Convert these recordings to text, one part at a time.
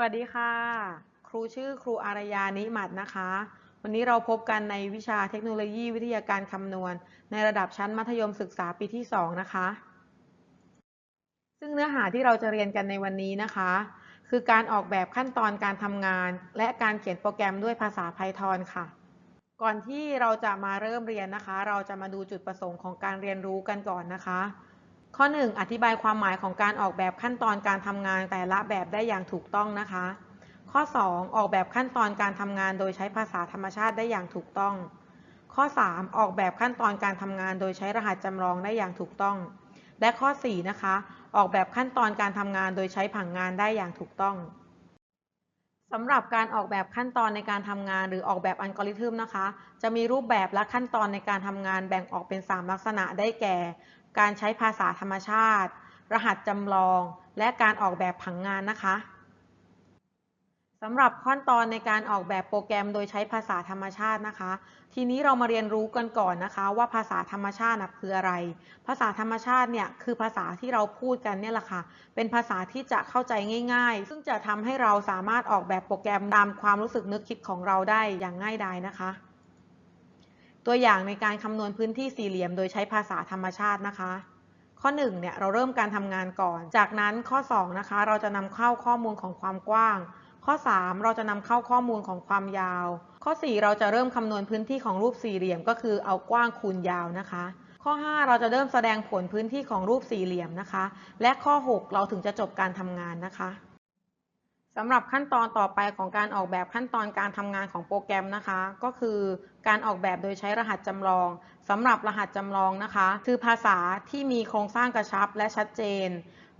วัสดีค่ะ ครูชื่อครูอารยานิมัดนะคะ วันนี้เราพบกันในวิชาเทคโนโลยีวิทยาการคำนวณ ในระดับชั้นมัธยมศึกษาปีที่ 2 นะคะ ซึ่งเนื้อหาที่เราจะเรียนกันในวันนี้นะคะ คือการออกแบบขั้นตอนการทำงาน และการเขียนโปรแกรมด้วยภาษา Python ค่ะ ก่อนที่เราจะมาเริ่มเรียนนะคะ เราจะมาดูจุดประสงค์ของการเรียนรู้กันก่อนนะคะ ข้อ 1 อธิบายความหมายของการออกแบบขั้นตอนการทำงานแต่ละแบบได้อย่างถูกต้องนะคะ ข้อ 2 ออกแบบขั้นตอนการทำงานโดยใช้ภาษาธรรมชาติได้อย่างถูกต้อง ข้อ 3 ออกแบบขั้นตอนการทำงานโดยใช้รหัสจำลองได้อย่างถูกต้อง และข้อ 4 นะคะ ออกแบบขั้นตอนการทำงานโดยใช้ผังงานได้อย่างถูกต้องสำหรับการออกแบบขั้นตอนในการทำงานหรือออกแบบอัลกอริทึมนะคะ จะมีรูปแบบและขั้นตอนในการทำงานแบ่งออกเป็น 3 ลักษณะได้แก่ การใช้ภาษาธรรมชาติ รหัสจำลอง และการออกแบบผังงานนะคะสำหรับขั้นตอนในการออกแบบโปรแกรมโดยใช้ภาษาธรรมชาตินะคะ ทีนี้เรามาเรียนรู้กันก่อนนะคะ ว่าภาษาธรรมชาติคืออะไร ภาษาธรรมชาติเนี่ยคือภาษาที่เราพูดกันเนี่ยแหละค่ะ เป็นภาษาที่จะเข้าใจง่าย ๆ ซึ่งจะทำให้เราสามารถออกแบบโปรแกรมตามความรู้สึกนึกคิดของเราได้อย่างง่ายดายนะคะ ตัวอย่างในการคำนวณพื้นที่สี่เหลี่ยม โดยใช้ภาษาธรรมชาตินะคะ ข้อ1เนี่ยเราเริ่มการทำงานก่อน จากนั้นข้อ2นะคะเราจะนำเข้าข้อมูลของความกว้าง ข้อ 3 เราจะนำเข้าข้อมูลของความยาว ข้อ 4 เราจะเริ่มคำนวณพื้นที่ของรูปสี่เหลี่ยม ก็คือเอากว้างคูณยาวนะคะ ข้อ 5 เราจะเริ่มแสดงผลพื้นที่ของรูปสี่เหลี่ยมนะคะ และข้อ 6 เราถึงจะจบการทำงานนะคะ สำหรับขั้นตอนต่อไปของการออกแบบขั้นตอนการทำงานของโปรแกรมนะคะ ก็คือการออกแบบโดยใช้รหัสจำลองสำหรับรหัสจำลองนะคะ คือภาษาที่มีโครงสร้างกระชับและชัดเจน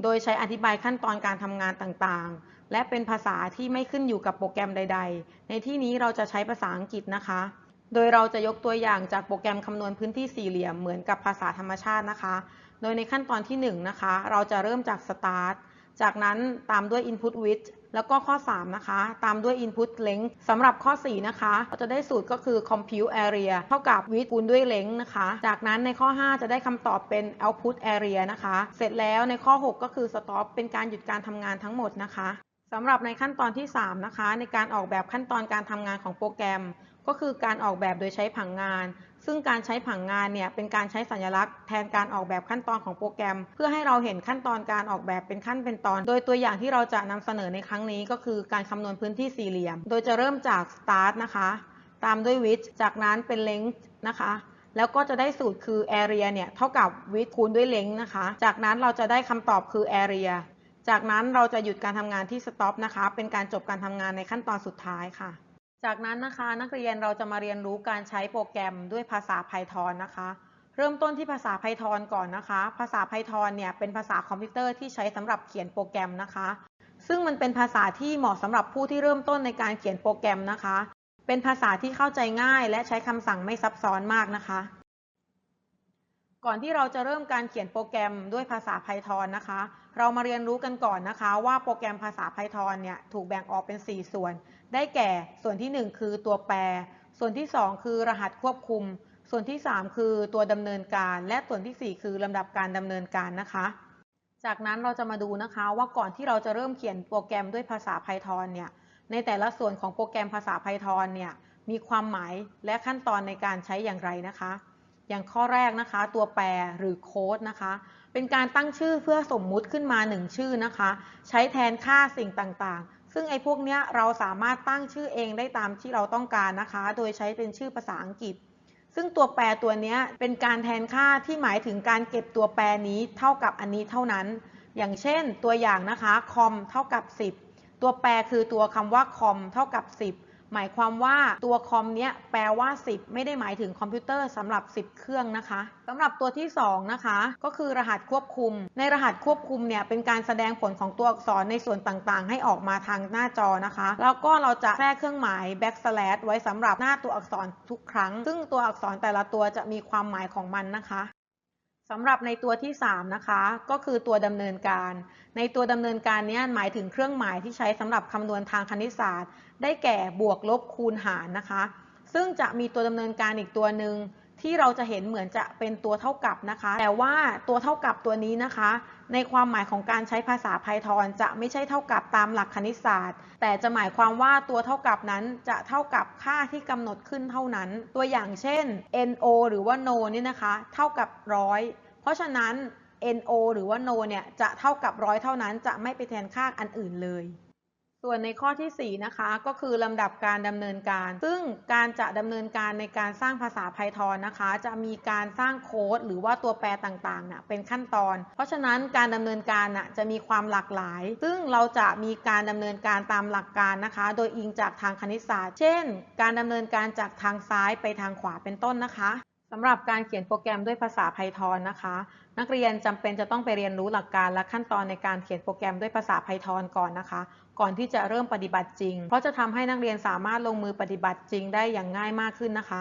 โดยใช้อธิบายขั้นตอนการทำงานต่างๆ และเป็นภาษาที่ไม่ขึ้นอยู่กับโปรแกรมใด ๆ ในที่นี้เราจะใช้ภาษาอังกฤษนะคะ โดยเราจะยกตัวอย่างจากโปรแกรมคำนวณพื้นที่สี่เหลี่ยมเหมือนกับภาษาธรรมชาตินะคะ โดยในขั้นตอนที่1นนะคะเราจะเริ่มจาก start จากนั้นตามด้วย input width แล้วก็ข้อ 3 นะคะ ตามด้วย input length สำหรับข้อ 4 นะคะ เราจะได้สูตรก็คือ compute area เท่ากับ width คูณด้วย length นะคะ จากนั้นในข้อ 5 จะได้คำตอบเป็น output area นะคะ เสร็จแล้วในข้อ 6 ก็คือ stop เป็นการหยุดการทำงานทั้งหมดนะคะสำหรับในขั้นตอนที่ 3 นะคะ ในการออกแบบขั้นตอนการทำงานของโปรแกรม ก็คือการออกแบบโดยใช้ผังงาน ซึ่งการใช้ผังงานเนี่ยเป็นการใช้สัญลักษณ์แทนการออกแบบขั้นตอนของโปรแกรม เพื่อให้เราเห็นขั้นตอนการออกแบบเป็นขั้นเป็นตอน โดยตัวอย่างที่เราจะนำเสนอในครั้งนี้ก็คือการคำนวณพื้นที่สี่เหลี่ยม โดยจะเริ่มจาก start นะคะ ตามด้วย width จากนั้นเป็น length นะคะแล้วก็จะได้สูตรคือ area เนี่ยเท่ากับ width คูณด้วย length นะคะ จากนั้นเราจะได้คำตอบคือ area จากนั้นเราจะหยุดการทำงานที่ stop นะคะ เป็นการจบการทำงานในขั้นตอนสุดท้ายค่ะ จากนั้นนะคะนักเรียนเราจะมาเรียนรู้การใช้โปรแกรมด้วยภาษา Python นะคะ เริ่มต้นที่ภาษา Python ก่อนนะคะ ภาษา Python เนี่ยเป็นภาษาคอมพิวเตอร์ที่ใช้สำหรับเขียนโปรแกรมนะคะ ซึ่งมันเป็นภาษาที่เหมาะสำหรับผู้ที่เริ่มต้นในการเขียนโปรแกรมนะคะ เป็นภาษาที่เข้าใจง่ายและใช้คำสั่งไม่ซับซ้อนมากนะคะ ก่อนที่เราจะเริ่มการเขียนโปรแกรมด้วยภาษา Python นะคะ เรามาเรียนรู้กันก่อนนะคะว่าโปรแกรมภาษา Python เนี่ยถูกแบ่งออกเป็น 4 ส่วน ได้แก่ส่วนที่ 1 คือตัวแปร ส่วนที่ 2 คือรหัสควบคุม ส่วนที่ 3 คือตัวดำเนินการ และส่วนที่ 4 คือลำดับการดำเนินการนะคะ จากนั้นเราจะมาดูนะคะว่าก่อนที่เราจะเริ่มเขียนโปรแกรมด้วยภาษา Python เนี่ยในแต่ละส่วนของโปรแกรมภาษา Python เนี่ยมีความหมายและขั้นตอนในการใช้อย่างไรนะคะ อย่างข้อแรกนะคะ ตัวแปรหรือโค้ดนะคะ เป็นการตั้งชื่อเพื่อสมมุติขึ้นมา 1 ชื่อนะคะ ใช้แทนค่าสิ่งต่างๆ ซึ่งไอ้พวกเนี้ยเราสามารถตั้งชื่อเองได้ตามที่เราต้องการนะคะ โดยใช้เป็นชื่อภาษาอังกฤษ ซึ่งตัวแปรตัวนี้เป็นการแทนค่าที่หมายถึงการเก็บตัวแปรนี้เท่ากับอันนี้เท่านั้น อย่างเช่นตัวอย่างนะคะคอมเท่ากับ 10 ตัวแปรคือตัวคำว่าคอมเท่ากับ 10 หมายความว่าตัวคอมเนี้ยแปลว่า 10 ไม่ได้หมายถึงคอมพิวเตอร์สำหรับ 10 เครื่องนะคะสำหรับตัวที่ 2 นะคะ ก็คือรหัสควบคุม ในรหัสควบคุมเนี่ยเป็นการแสดงผลของตัวอักษรในส่วนต่างๆ ให้ออกมาทางหน้าจอนะคะ แล้วก็เราจะแทรกเครื่องหมาย backslash ไว้สำหรับหน้าตัวอักษรทุกครั้ง ซึ่งตัวอักษรแต่ละตัวจะมีความหมายของมันนะคะ สำหรับในตัวที่ 3 นะคะ ก็คือตัวดำเนินการ ในตัวดำเนินการนี้หมายถึงเครื่องหมายที่ใช้สำหรับคำนวณทางคณิตศาสตร์ ได้แก่บวกลบคูณหารนะคะ ซึ่งจะมีตัวดำเนินการอีกตัวหนึ่ง ที่เราจะเห็นเหมือนจะเป็นตัวเท่ากับนะคะ แต่ว่าตัวเท่ากับตัวนี้นะคะ ในความหมายของการใช้ภาษา Python จะไม่ใช่เท่ากับตามหลักคณิตศาสตร์ แต่จะหมายความว่าตัวเท่ากับนั้นจะเท่ากับค่าที่กำหนดขึ้นเท่านั้น ตัวอย่างเช่น no หรือว่า no นี่นะคะ เท่ากับร้อยเพราะฉะนั้น no หรือว่า no เนี่ยจะเท่ากับร้อยเท่านั้นจะไม่ไปแทนค่าอันอื่นเลย ส่วนในข้อที่ 4 นะคะก็คือลำดับการดำเนินการ ซึ่งการจะดำเนินการในการสร้างภาษา Python นะคะ จะมีการสร้างโค้ดหรือว่าตัวแปรต่างๆนะเป็นขั้นตอน เพราะฉะนั้นการดำเนินการนะจะมีความหลากหลาย ซึ่งเราจะมีการดำเนินการตามหลักการนะคะ โดยอิงจากทางคณิตศาสตร์ เช่น การดำเนินการจากทางซ้ายไปทางขวาเป็นต้นนะคะ สำหรับการเขียนโปรแกรมด้วยภาษา Python นะคะ นักเรียนจำเป็นจะต้องไปเรียนรู้หลักการและขั้นตอนในการเขียนโปรแกรมด้วยภาษา Python ก่อนนะคะ ก่อนที่จะเริ่มปฏิบัติจริง เพราะจะทำให้นักเรียนสามารถลงมือปฏิบัติจริงได้อย่างง่ายมากขึ้นนะคะ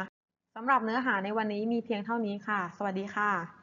สำหรับเนื้อหาในวันนี้มีเพียงเท่านี้ค่ะ สวัสดีค่ะ